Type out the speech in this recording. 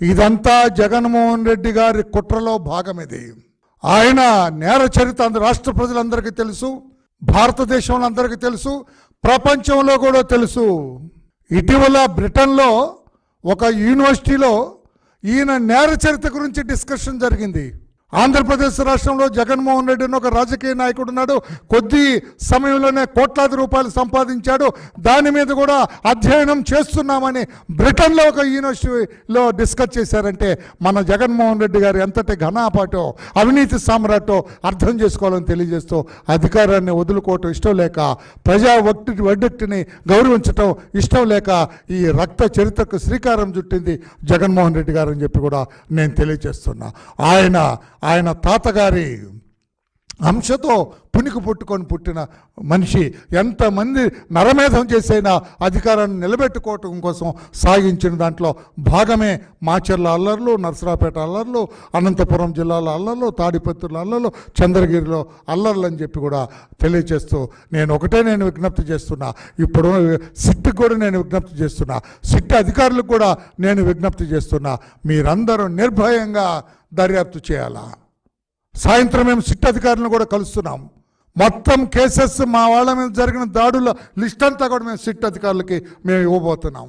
ఇదంతా జగన్మోహన్ రెడ్డి గారి కుట్రలో భాగం ఇది ఆయన నేర చరిత్ర అందరు రాష్ట్ర ప్రజలందరికీ తెలుసు భారతదేశంలో అందరికీ తెలుసు ప్రపంచంలో కూడా తెలుసు. ఇటీవల బ్రిటన్లో ఒక యూనివర్సిటీలో ఈయన నేర చరిత్ర గురించి డిస్కషన్ జరిగింది. ఆంధ్రప్రదేశ్ రాష్ట్రంలో జగన్మోహన్ రెడ్డి అని ఒక రాజకీయ నాయకుడు ఉన్నాడు. కొద్ది సమయంలోనే కోట్లాది రూపాయలు సంపాదించాడు. దాని మీద కూడా అధ్యయనం చేస్తున్నామని బ్రిటన్లో ఒక యూనివర్సిటీలో డిస్కస్ చేశారంటే మన జగన్మోహన్ రెడ్డి గారు ఎంతటి ఘనాపాటో అవినీతి సామ్రాటో అర్థం చేసుకోవాలని తెలియజేస్తూ అధికారాన్ని వదులుకోవటం ఇష్టం లేక ప్రజా వక్తి వడ్డెట్టిని గౌరవించటం ఇష్టం లేక ఈ రక్త చరిత్రకు శ్రీకారం చుట్టింది జగన్మోహన్ రెడ్డి గారు అని చెప్పి కూడా నేను తెలియజేస్తున్నా. ఆయన ఆయన తాతగారి అంశతో పునికి పుట్టుకొని పుట్టిన మనిషి ఎంతమంది నరమేధం చేసైనా అధికారాన్ని నిలబెట్టుకోవటం కోసం సాగించిన దాంట్లో భాగమే మాచర్ల అల్లర్లు నర్సరాపేట అల్లర్లు అనంతపురం జిల్లాలో అల్లర్లు తాడిపత్రుల అల్లర్లు చంద్రగిరిలో అల్లర్లు అని చెప్పి కూడా తెలియజేస్తూ నేను ఒకటే నేను విజ్ఞప్తి చేస్తున్నా. ఇప్పుడు సిట్ కూడా నేను విజ్ఞప్తి చేస్తున్నా. సిట్ అధికారులకు కూడా నేను విజ్ఞప్తి చేస్తున్నా. మీరందరూ నిర్భయంగా దర్యాప్తు చేయాలా? సాయంత్రం మేము సిట్ అధికారులను కూడా కలుస్తున్నాం. మొత్తం కేసెస్ మా వాళ్ళ మీద జరిగిన దాడుల లిస్ట్ అంతా కూడా మేము సిట్ అధికారులకి మేము ఇవ్వబోతున్నాం.